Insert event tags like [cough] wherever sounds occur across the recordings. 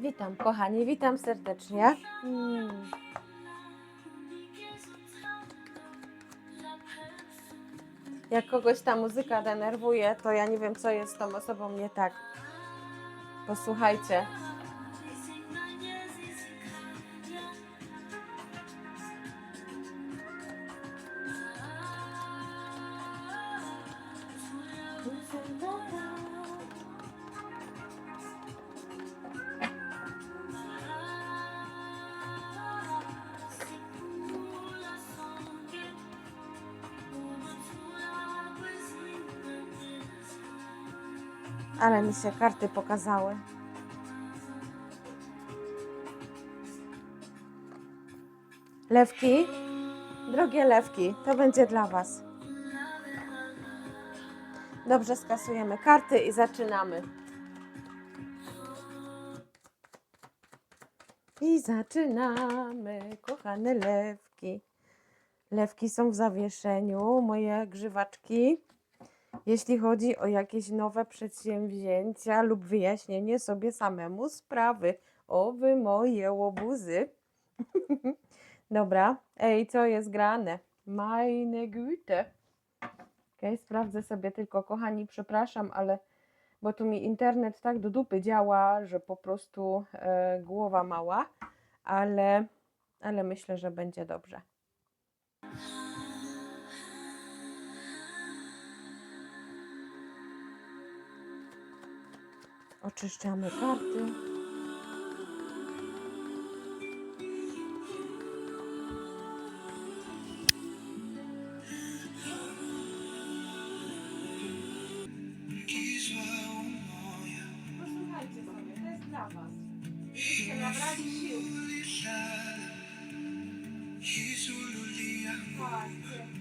Witam, kochani, witam serdecznie. Mm. Jak kogoś ta muzyka denerwuje, to ja nie wiem, co jest z tą osobą nie tak. Posłuchajcie. Mi się karty pokazały. Lewki, drogie lewki, to będzie dla Was. Dobrze, skasujemy karty i zaczynamy. I zaczynamy, kochane lewki. Lewki są w zawieszeniu, moje grzywaczki. Jeśli chodzi o jakieś nowe przedsięwzięcia lub wyjaśnienie sobie samemu sprawy. O wy moje łobuzy. [laughs] Dobra, ej, co jest grane? Meine Güte. Okej, sprawdzę sobie tylko, kochani, przepraszam, ale bo tu mi internet tak do dupy działa, że po prostu e, głowa mała, ale, ale myślę, że będzie dobrze. Oczyszczamy karty. Posłuchajcie sobie, to jest dla Was. Żebyście nabrali sił. Słuchajcie.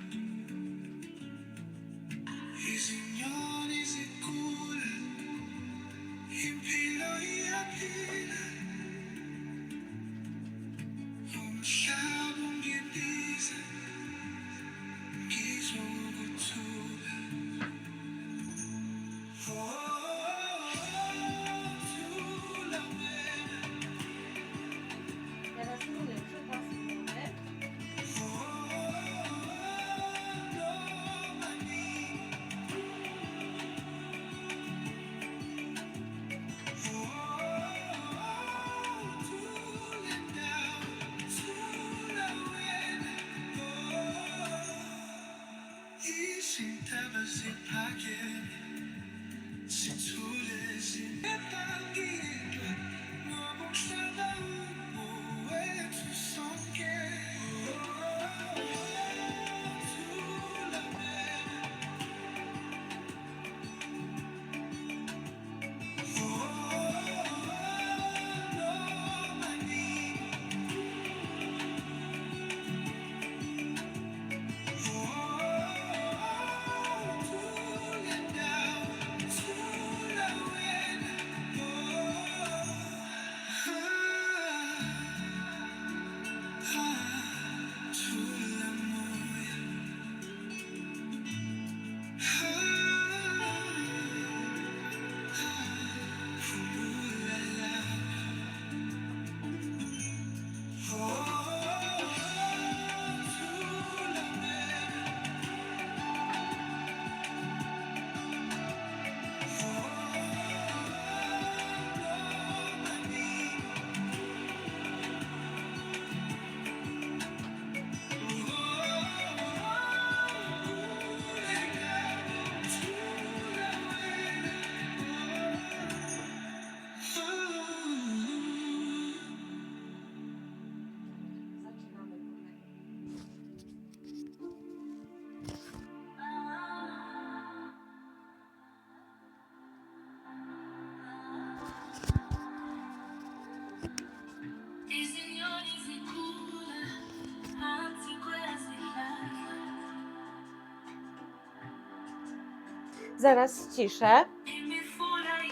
Zaraz ciszę.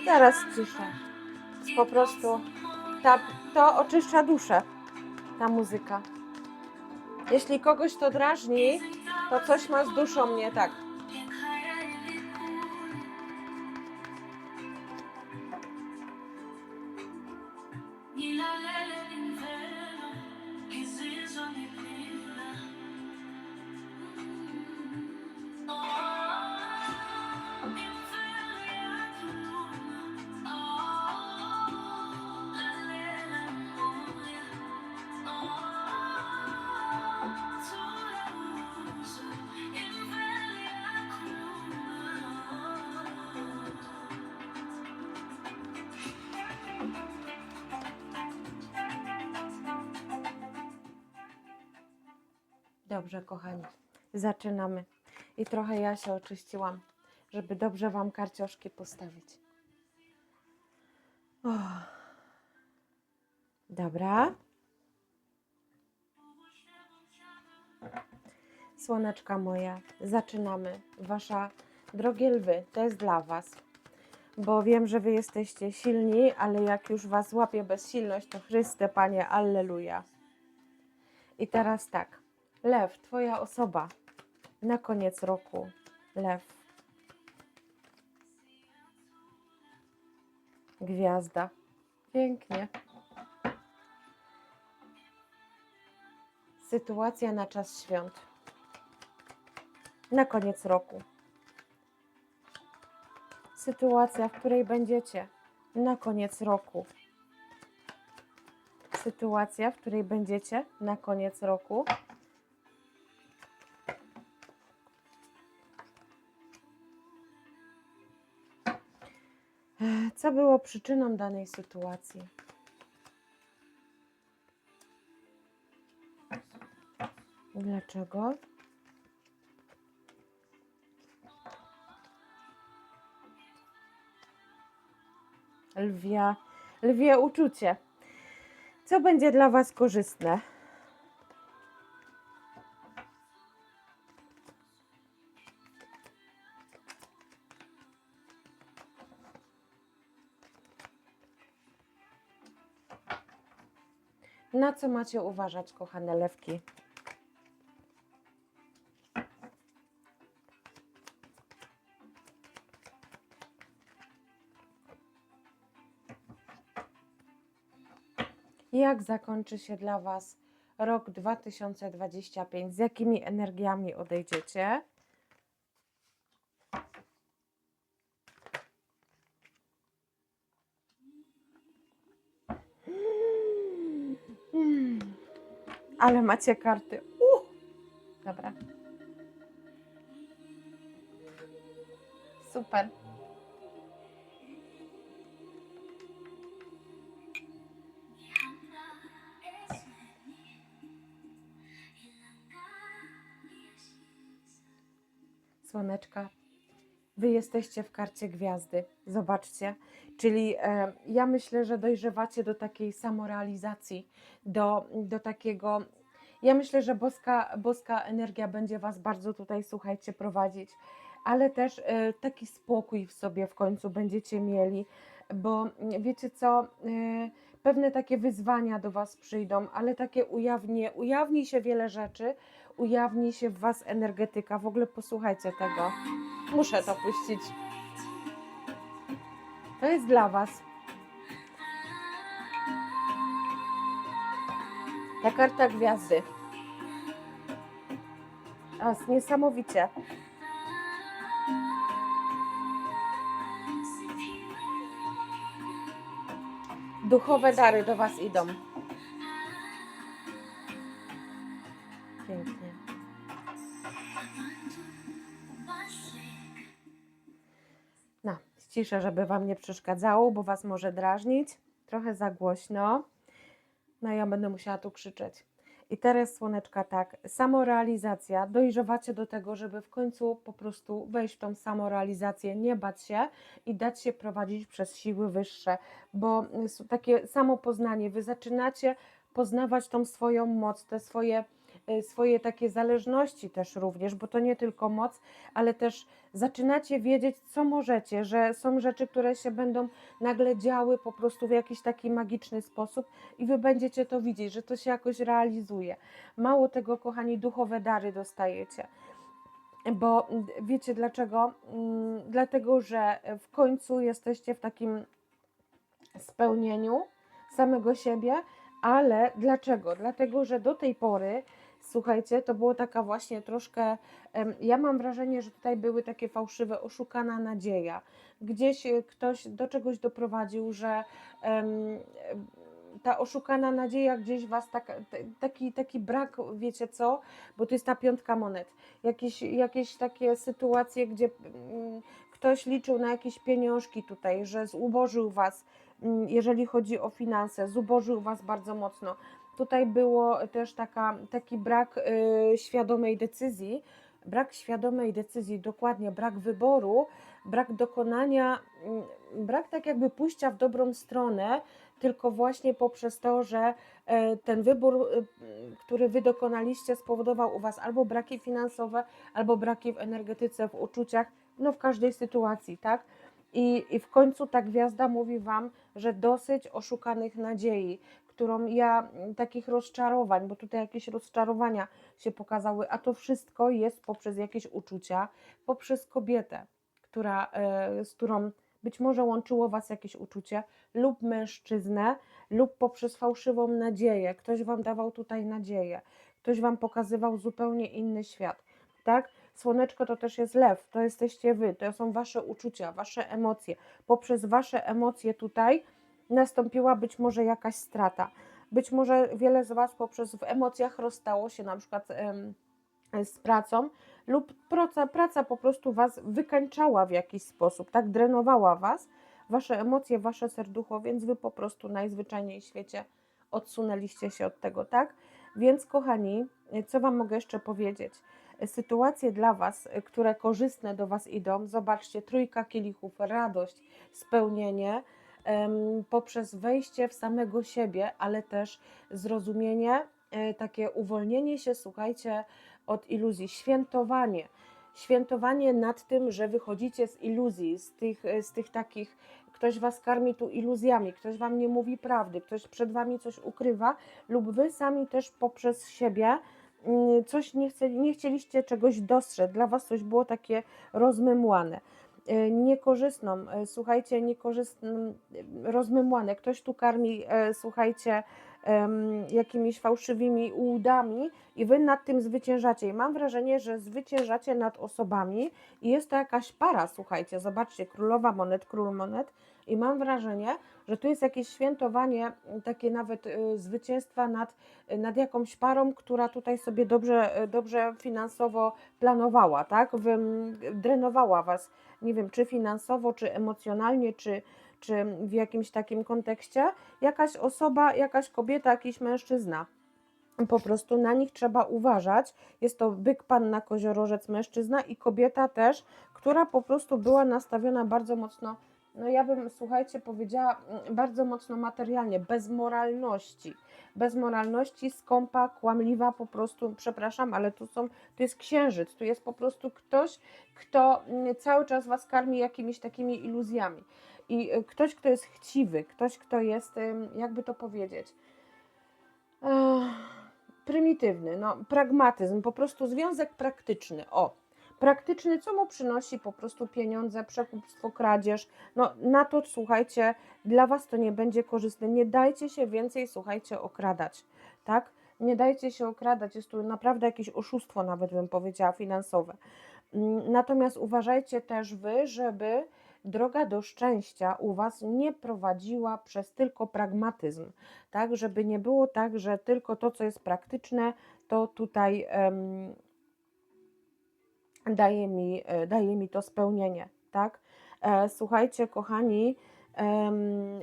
Zaraz ciszę. Po prostu ta, to oczyszcza duszę, ta muzyka. Jeśli kogoś to drażni, to coś ma z duszą nie tak. Dobrze, kochani, zaczynamy. I trochę ja się oczyściłam, żeby dobrze Wam karcioszki postawić. O. Dobra. Słoneczka moja, zaczynamy. Wasza, drogie lwy, to jest dla Was. Bo wiem, że Wy jesteście silni, ale jak już Was łapie bezsilność, to Chryste, Panie, Alleluja. I teraz tak. Lew, Twoja osoba na koniec roku. Lew. Gwiazda. Pięknie. Sytuacja na czas świąt. Na koniec roku. Sytuacja, w której będziecie na koniec roku. Sytuacja, w której będziecie na koniec roku. Co było przyczyną danej sytuacji? Dlaczego? Lwia, lwie uczucie. Co będzie dla Was korzystne? Na co macie uważać, kochane lewki? Jak zakończy się dla Was rok 2025? Z jakimi energiami odejdziecie? Ale macie karty. Uh. Dobra. Super. Słoneczka, wy jesteście w karcie gwiazdy. Zobaczcie. Czyli e, ja myślę, że dojrzewacie do takiej samorealizacji, do, do takiego. Ja myślę, że boska, boska energia będzie was bardzo tutaj, słuchajcie, prowadzić, ale też e, taki spokój w sobie w końcu będziecie mieli, bo mm, wiecie co, e, pewne takie wyzwania do was przyjdą, ale takie ujawni, ujawni się wiele rzeczy, ujawni się w was energetyka. W ogóle posłuchajcie tego. Muszę to puścić. To jest dla was. Ta karta gwiazdy. Jest niesamowicie. Duchowe dary do was idą. Pięknie. No, żeby Wam nie przeszkadzało, bo Was może drażnić. Trochę za głośno. No ja będę musiała tu krzyczeć. I teraz słoneczka tak, samorealizacja, dojrzewacie do tego, żeby w końcu po prostu wejść w tą samorealizację, nie bać się i dać się prowadzić przez siły wyższe, bo s- takie samopoznanie, wy zaczynacie poznawać tą swoją moc, te swoje, swoje takie zależności też również, bo to nie tylko moc, ale też zaczynacie wiedzieć, co możecie, że są rzeczy, które się będą nagle działy po prostu w jakiś taki magiczny sposób i wy będziecie to widzieć, że to się jakoś realizuje. Mało tego, kochani, duchowe dary dostajecie. Bo mm, wiecie dlaczego? Mm, Dlatego, że w końcu jesteście w takim spełnieniu samego siebie, ale dlaczego? Dlatego, że do tej pory, słuchajcie, to było taka właśnie troszkę, ja mam wrażenie, że tutaj były takie fałszywe, oszukana nadzieja. Gdzieś e, ktoś do czegoś doprowadził, że ta oszukana nadzieja gdzieś was tak, taki, taki brak, wiecie co, bo to jest ta piątka monet. Jakieś, jakieś takie sytuacje, gdzie mm, ktoś liczył na jakieś pieniążki tutaj, że zubożył was, mm, jeżeli chodzi o finanse, zubożył was bardzo mocno. Tutaj było też taka, taki brak y, świadomej decyzji, brak świadomej decyzji, dokładnie brak wyboru, brak dokonania, mm, brak tak jakby pójścia w dobrą stronę, tylko właśnie poprzez to, że e, ten wybór, y, który wy dokonaliście, spowodował u was albo braki finansowe, albo braki w energetyce, w uczuciach, no w każdej sytuacji, tak? I, I w końcu ta gwiazda mówi wam, że dosyć oszukanych nadziei, którą ja, mm, takich rozczarowań, bo tutaj jakieś rozczarowania się pokazały, a to wszystko jest poprzez jakieś uczucia, poprzez kobietę, która, e, z którą być może łączyło Was jakieś uczucie, lub mężczyznę, lub poprzez fałszywą nadzieję. Ktoś Wam dawał tutaj nadzieję, ktoś Wam pokazywał zupełnie inny świat, tak? Słoneczko to też jest lew, to jesteście Wy, to są Wasze uczucia, Wasze emocje. Poprzez Wasze emocje tutaj nastąpiła być może jakaś strata. Być może wiele z Was poprzez w emocjach rozstało się na przykład z pracą, lub praca, praca po prostu Was wykańczała w jakiś sposób, tak drenowała Was, Wasze emocje, Wasze serducho, więc Wy po prostu najzwyczajniej w świecie odsunęliście się od tego, tak? Więc kochani, co Wam mogę jeszcze powiedzieć? Sytuacje dla Was, które korzystne do Was idą, zobaczcie, trójka kielichów, radość, spełnienie, poprzez wejście w samego siebie, ale też zrozumienie, e, takie uwolnienie się, słuchajcie, od iluzji, świętowanie. Świętowanie nad tym, że wychodzicie z iluzji, z tych, z tych takich, ktoś was karmi tu iluzjami, ktoś wam nie mówi prawdy, ktoś przed wami coś ukrywa, lub wy sami też poprzez siebie mm, coś nie, chce, nie chcieliście czegoś dostrzec, dla was coś było takie rozmymłane. E, Niekorzystną, e, słuchajcie, niekorzystną, e, rozmymłane. Ktoś tu karmi, słuchajcie, jakimiś fałszywymi łudami i wy nad tym zwyciężacie. I mam wrażenie, że zwyciężacie nad osobami i jest to jakaś para, słuchajcie, zobaczcie, królowa monet, król monet i mam wrażenie, że tu jest jakieś świętowanie, takie nawet zwycięstwa nad, nad jakąś parą, która tutaj sobie dobrze, dobrze finansowo planowała, tak? Wy, drenowała was, nie wiem, czy finansowo, czy emocjonalnie, czy, czy w jakimś takim kontekście, jakaś osoba, jakaś kobieta, jakiś mężczyzna. Po prostu na nich trzeba uważać. Jest to byk, panna, koziorożec, mężczyzna i kobieta też, która po prostu była nastawiona bardzo mocno, no ja bym, słuchajcie, powiedziała mm, bardzo mocno materialnie, bez moralności. Bez moralności, skąpa, kłamliwa, po prostu, przepraszam, ale tu są, tu jest księżyc, tu jest po prostu ktoś, kto mm, cały czas was karmi jakimiś takimi iluzjami. I y, ktoś, kto jest chciwy, ktoś, kto jest, jakby to powiedzieć, prymitywny, no, pragmatyzm, po prostu związek praktyczny. O, praktyczny, co mu przynosi po prostu pieniądze, przekupstwo, kradzież. No, na to słuchajcie, dla was to nie będzie korzystne. Nie dajcie się więcej, słuchajcie, okradać, tak? Nie dajcie się okradać, jest tu naprawdę jakieś oszustwo, nawet bym powiedziała, finansowe. Mm, Natomiast uważajcie też wy, żeby droga do szczęścia u Was nie prowadziła przez tylko pragmatyzm, tak, żeby nie było tak, że tylko to, co jest praktyczne, to tutaj em, daje, mi, e, daje mi to spełnienie, tak. E, słuchajcie, kochani,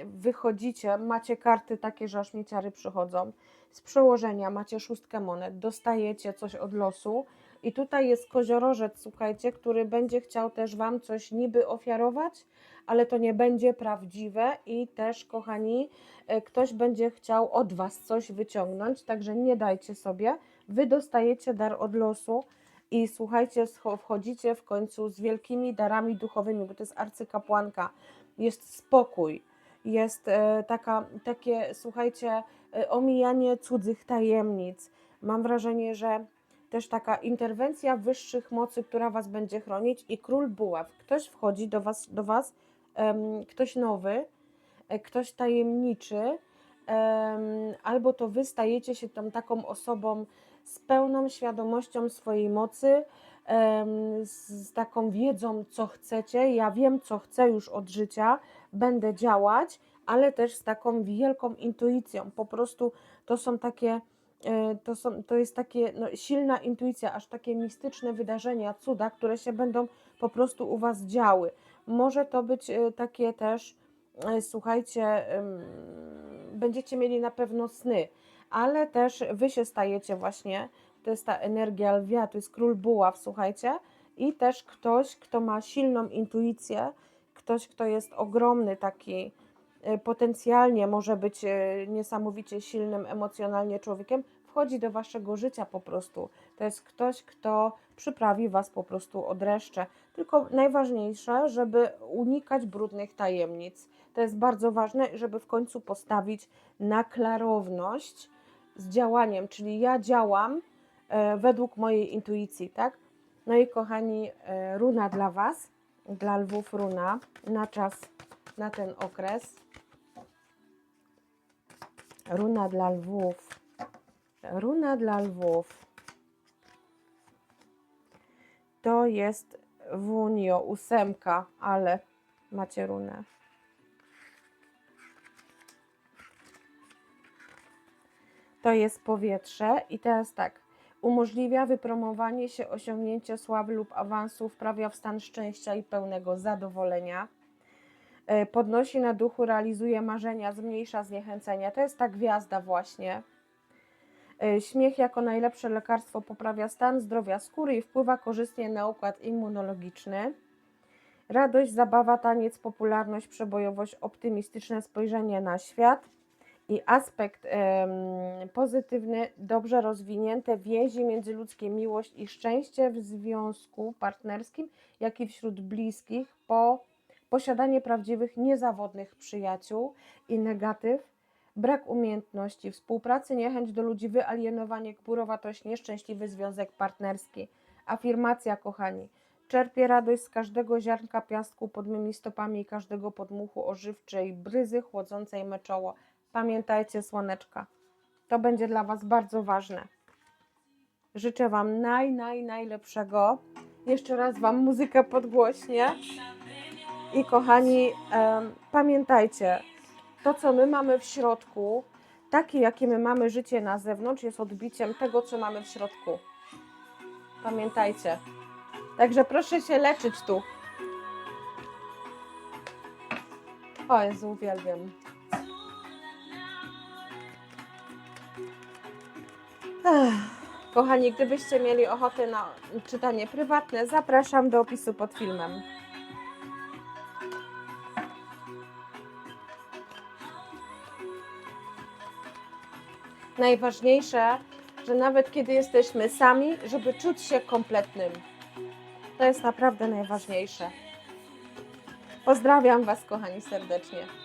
wychodzicie, macie karty takie, że aż mi ciary przychodzą, z przełożenia macie szóstkę monet, dostajecie coś od losu, i tutaj jest koziorożec, słuchajcie, który będzie chciał też Wam coś niby ofiarować, ale to nie będzie prawdziwe i też, kochani, e, ktoś będzie chciał od Was coś wyciągnąć, także nie dajcie sobie. Wy dostajecie dar od losu i słuchajcie, wchodzicie w końcu z wielkimi darami duchowymi, bo to jest arcykapłanka, jest spokój, jest e, taka, takie, słuchajcie, e, omijanie cudzych tajemnic. Mam wrażenie, że też taka interwencja wyższych mocy, która was będzie chronić i król buław. Ktoś wchodzi do was, do was ktoś nowy, e, ktoś tajemniczy, em, albo to wy stajecie się tą taką osobą z pełną świadomością swojej mocy, z, taką wiedzą, co chcecie. Ja wiem, co chcę już od życia, będę działać, ale też z taką wielką intuicją. Po prostu to są takie e, to, są, to jest takie no, silna intuicja, aż takie mistyczne wydarzenia, cuda, które się będą po prostu u Was działy. Może to być e, takie też, e, słuchajcie, będziecie mieli na pewno sny, ale też wy się stajecie właśnie, to jest ta energia lwia, to jest król buław, słuchajcie, i też ktoś, kto ma silną intuicję, ktoś, kto jest ogromny taki, e, potencjalnie może być e, niesamowicie silnym emocjonalnie człowiekiem, wchodzi do waszego życia po prostu. To jest ktoś, kto przyprawi was po prostu od dreszcze. Tylko najważniejsze, żeby unikać brudnych tajemnic. To jest bardzo ważne, żeby w końcu postawić na klarowność z działaniem, czyli ja działam e, według mojej intuicji, tak? No i kochani, e, runa dla Was, dla lwów runa na czas, na ten okres. Runa dla lwów. Runa dla lwów. To jest wunio, ósemka, ale macie runę. To jest powietrze i teraz tak. Umożliwia wypromowanie się, osiągnięcie sławy lub awansu, wprawia w stan szczęścia i pełnego zadowolenia. E, Podnosi na duchu, realizuje marzenia, zmniejsza zniechęcenia. To jest ta gwiazda właśnie. E, Śmiech jako najlepsze lekarstwo poprawia stan zdrowia skóry i wpływa korzystnie na układ immunologiczny. Radość, zabawa, taniec, popularność, przebojowość, optymistyczne spojrzenie na świat i aspekt pozytywny, dobrze rozwinięte więzi międzyludzkie, miłość i szczęście w związku partnerskim, jak i wśród bliskich, po posiadanie prawdziwych, niezawodnych przyjaciół i negatyw, brak umiejętności współpracy, niechęć do ludzi, wyalienowanie, gburowatość, nieszczęśliwy związek partnerski. Afirmacja, kochani. Czerpię radość z każdego ziarnka piasku pod mymi stopami i każdego podmuchu ożywczej bryzy chłodzącej me czoło. Pamiętajcie, słoneczka. To będzie dla Was bardzo ważne. Życzę Wam naj, naj, najlepszego. Jeszcze raz Wam muzykę podgłośnie. I kochani, em, pamiętajcie, to co my mamy w środku, takie jakie my mamy życie na zewnątrz, jest odbiciem tego, co mamy w środku. Pamiętajcie. Także proszę się leczyć tu. O Jezu, uwielbiam. Kochani, gdybyście mieli ochotę na czytanie prywatne, zapraszam do opisu pod filmem. Najważniejsze, że nawet kiedy jesteśmy sami, żeby czuć się kompletnym. To jest naprawdę najważniejsze. Pozdrawiam Was, kochani, serdecznie.